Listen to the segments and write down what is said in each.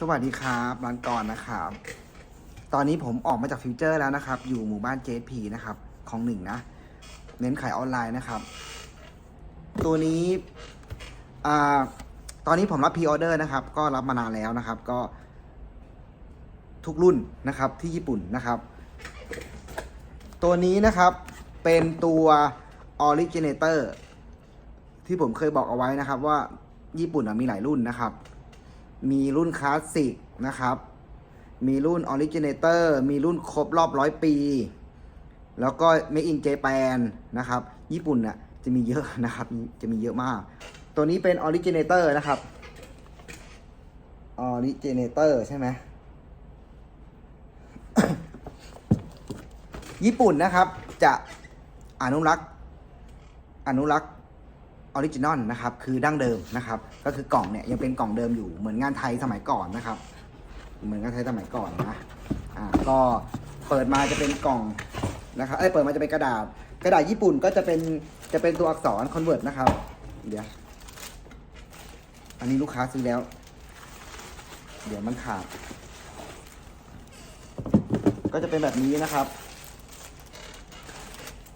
สวัสดีครับร้านกรนะครับ ตอนนี้ผมออกมาจากฟิวเจอร์แล้วนะครับ อยู่หมู่บ้าน JP นะครับของหนึ่งนะ เน้นขายออนไลน์นะครับ ตัวนี้อ่าตอนนี้ผมรับพ r ออเดอร์นะครับ ก็รับมานานแล้วนะครับ ก็ทุกรุ่นนะครับที่ญี่ปุ่นนะครับ ตัวนี้นะครับเป็นตัว Originator ที่ผมเคยบอกเอาไว้นะครับว่าญี่ปุ่นมีหลายรุ่นนะครับ มีรุ่นคลาสสิกนะครับ มีรุ่น Originator มีรุ่นครบรอบร้อยปี แล้วก็ Made in Japan นะครับ ญี่ปุ่นน่ะจะมีเยอะนะครับ จะมีเยอะมาก ตัวนี้เป็น Originator นะครับ Originator ใช่ไหมญี่ปุ่นนะครับจะอนุรักษ์อนุรักษ์ ออริจินอลนะครับคือดั้งเดิมนะครับ ก็คือกล่องเนี่ยยังเป็นกล่องเดิมอยู่เหมือนงานไทยสมัยก่อนนะครับ เหมือนงานไทยสมัยก่อนนะอ่าก็เปิดมาจะเป็นกล่องนะครับเอ้เปิดมาจะเป็นกระดาษ กระดาษญี่ปุ่นก็จะเป็นจะเป็นตัวอักษรคอนเวิร์ตนะครับ เดี๋ยว อันนี้ลูกค้าซื้อแล้ว เดี๋ยวมันขาด ก็จะเป็นแบบนี้นะครับ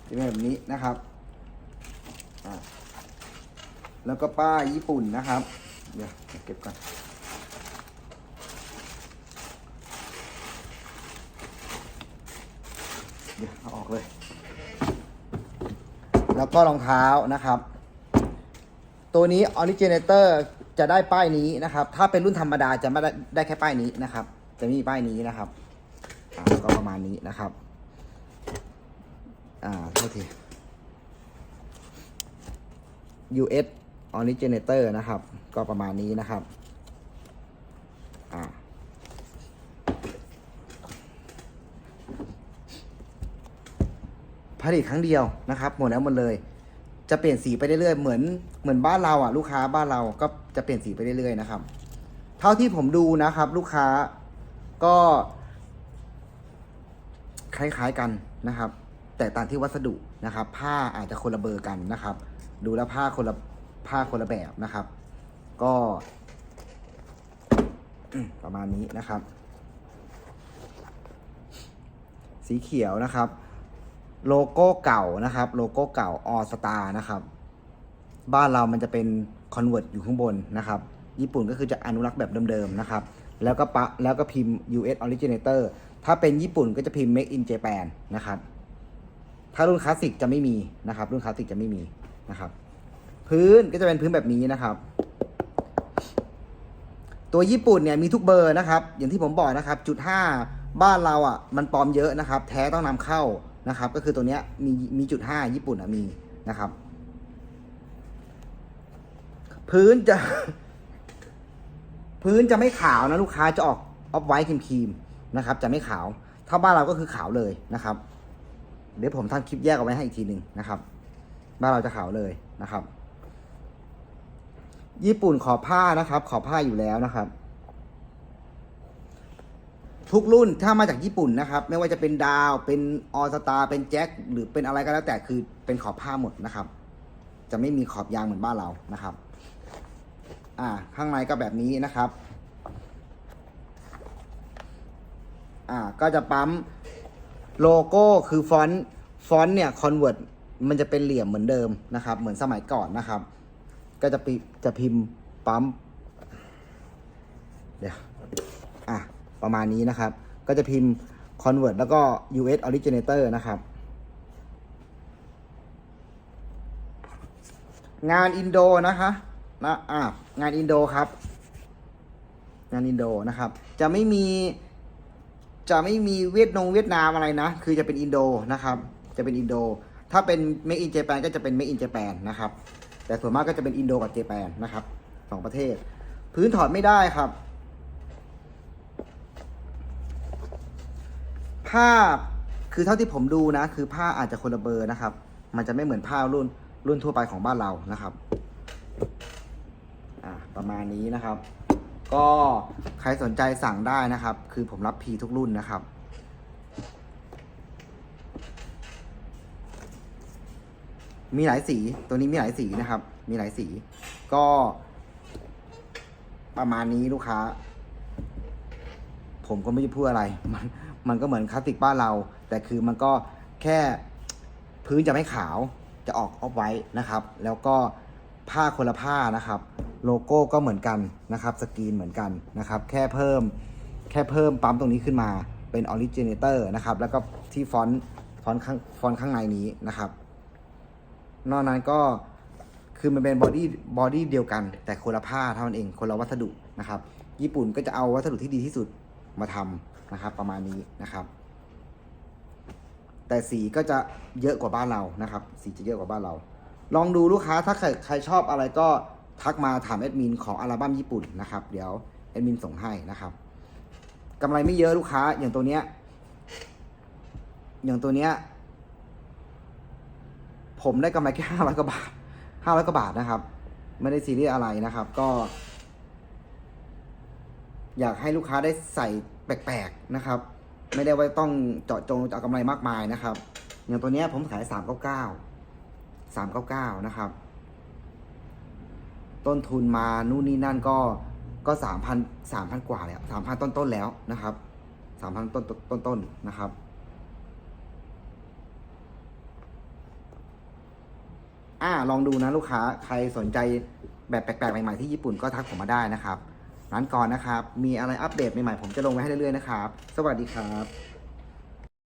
จะเป็นแบบนี้นะครับ แล้วก็ป้ายญี่ปุ่นนะครับ เดี๋ยวเก็บก่อนเดี๋ยวเอาออกเลย แล้วก็รองเท้านะครับ ตัวนี้ Originator จะได้ป้ายนี้นะครับ ถ้าเป็นรุ่นธรรมดาจะไม่ได้ได้แค่ป้ายนี้นะครับ จะมีป้ายนี้นะครับก็ประมาณนี้นะครับ อ่าโทษที US Originator นะครับ ก็ประมาณนี้นะครับอ่าผลิตครั้งเดียวนะครับหมดแล้วหมดเลย จะเปลี่ยนสีไปเรื่อยๆเหมือนเหมือนบ้านเราอะ ลูกค้าบ้านเราก็จะเปลี่ยนสีไปเรื่อยๆนะครับ เท่าที่ผมดูนะครับ ลูกค้าก็คล้ายๆกันนะครับ แต่ต่างที่วัสดุนะครับ ผ้าอาจจะคนละเบอร์กันนะครับ ดูแล้วผ้าคนละ ผ้าคนละแบบนะครับ ก็ประมาณนี้นะครับ สีเขียวนะครับ โลโก้เก่านะครับ โลโก้เก่าออสตานะครับ บ้านเรามันจะเป็นคอนเวิร์ตอยู่ข้างบนนะครับ ญี่ปุ่นก็คือจะอนุรักษ์แบบเดิมๆนะครับ แล้วก็ปะแล้วก็พิมพ์ US Originator ถ้าเป็นญี่ปุ่นก็จะพิมพ์ Make in Japan นะครับ ถ้ารุ่นคลาสสิกจะไม่มีนะครับ รุ่นคลาสสิกจะไม่มีนะครับ พื้นก็จะเป็นพื้นแบบนี้นะครับ ตัวญี่ปุ่นเนี่ยมีทุกเบอร์นะครับ อย่างที่ผมบอกนะครับ จุดห้าบ้านเราอะมันปลอมเยอะนะครับ แท้ต้องนำเข้านะครับ ก็คือตัวเนี้ยมีมีจุดห้าญี่ปุ่นอะมีนะครับ พื้นจะ พื้นจะไม่ขาวนะลูกค้าจะออกออฟไวท์ครีมๆนะครับ จะไม่ขาวถ้าบ้านเราก็คือขาวเลยนะครับ เดี๋ยวผมทำคลิปแยกเอาไว้ให้อีกทีหนึ่งนะครับ บ้านเราจะขาวเลยนะครับ ญี่ปุ่นขอผ้านะครับ ขอผ้าอยู่แล้วนะครับ ทุกรุ่นถ้ามาจากญี่ปุ่นนะครับ ไม่ว่าจะเป็นดาวเป็นออสตาเป็นแจ็คหรือเป็นอะไรก็แล้วแต่คือเป็นขอบผ้าหมดนะครับ จะไม่มีขอบยางเหมือนบ้านเรานะครับ อ่า ข้างในก็แบบนี้นะครับ อ่า ก็จะปั๊มโลโก้คือฟอนต์ฟอนต์เนี่ยคอนเวิร์ตมันจะเป็นเหลี่ยมเหมือนเดิมนะครับ เหมือนสมัยก่อนนะครับ ก็จะปิจะพิมพ์ปั๊มเดี๋ยวอะประมาณนี้นะครับ ก็จะพิมพ์ convert แล้วก็ US originator นะครับ งานอินโดนะคะนะอะงานอินโดครับ งานอินโดนะครับ จะไม่มีจะไม่มีเวียดนงเวียดนามอะไรนะ คือจะเป็นอินโดนะครับ จะเป็นอินโด ถ้าเป็น Make in Japan ก็จะเป็น Make in Japan นะครับ แต่ส่วนมากก็จะเป็นอินโดกับเจแปนนะครับสองประเทศ พื้นถอดไม่ได้ครับ ผ้าคือเท่าที่ผมดูนะ คือผ้าอาจจะคนละเบอร์นะครับ มันจะไม่เหมือนผ้ารุ่นรุ่นทั่วไปของบ้านเรานะครับประมาณนี้นะครับ ก็ใครสนใจสั่งได้นะครับ คือผมรับพีทุกรุ่นนะครับ มีหลายสี ตัวนี้มีหลายสีนะครับ มีหลายสี ก็ ประมาณนี้ลูกค้า ผมก็ไม่ได้พูดอะไร มันมันก็เหมือนคลาสสิกบ้านเรา แต่คือมันก็แค่พื้นจะไม่ขาว จะออกออฟไว้นะครับ แล้วก็ผ้าคนละผ้านะครับ โลโก้ก็เหมือนกันนะครับ สกรีนเหมือนกันนะครับ แค่เพิ่ม แค่เพิ่มปั๊มตรงนี้ขึ้นมา เป็นออริจินเตอร์นะครับ แล้วก็ที่ฟอนต์ฟอนต์ข้างฟอนต์ข้างในนี้นะครับ นอกนั้นก็คือมันเป็นบอดี้บอดี้เดียวกัน แต่คนละผ้าเท่านั้นเองคนละวัสดุนะครับ ญี่ปุ่นก็จะเอาวัสดุที่ดีที่สุดมาทำนะครับ ประมาณนี้นะครับ แต่สีก็จะเยอะกว่าบ้านเรานะครับ สีจะเยอะกว่าบ้านเรา ลองดูลูกค้าถ้าใครใครชอบอะไรก็ทักมาถามแอดมินของอัลบั้มญี่ปุ่นนะครับเดี๋ยวแอดมินส่งให้นะครับกำไรไม่เยอะลูกค้าอย่างตัวเนี้ยอย่างตัวเนี้ย ผมได้กำไรแค่ห้าร้อยกว่าบาทห้าร้อยกว่าบาทนะครับ ไม่ได้ซีเรียสอะไรนะครับ ก็ อยากให้ลูกค้าได้ใส่แปลกๆนะครับ ไม่ได้ว่าต้องเจาะจงจะเอากำไรมากมายนะครับ อย่างตัวเนี้ยผมขายสามเก้าเก้าสามเก้าเก้านะครับ ต้นทุนมานู่นนี่นั่นก็ก็สามพันสามพันกว่าแล้วสามพันต้นๆแล้วนะครับสามพันต้นต้นต้นๆนะครับ อ่าลองดูนะลูกค้าใครสนใจแบบแปลกๆใหม่ๆที่ญี่ปุ่นก็ทักผมมาได้นะครับร้านก่อนนะครับ มีอะไรอัปเดตใหม่ๆผมจะลงไว้ให้เรื่อยๆนะครับ สวัสดีครับ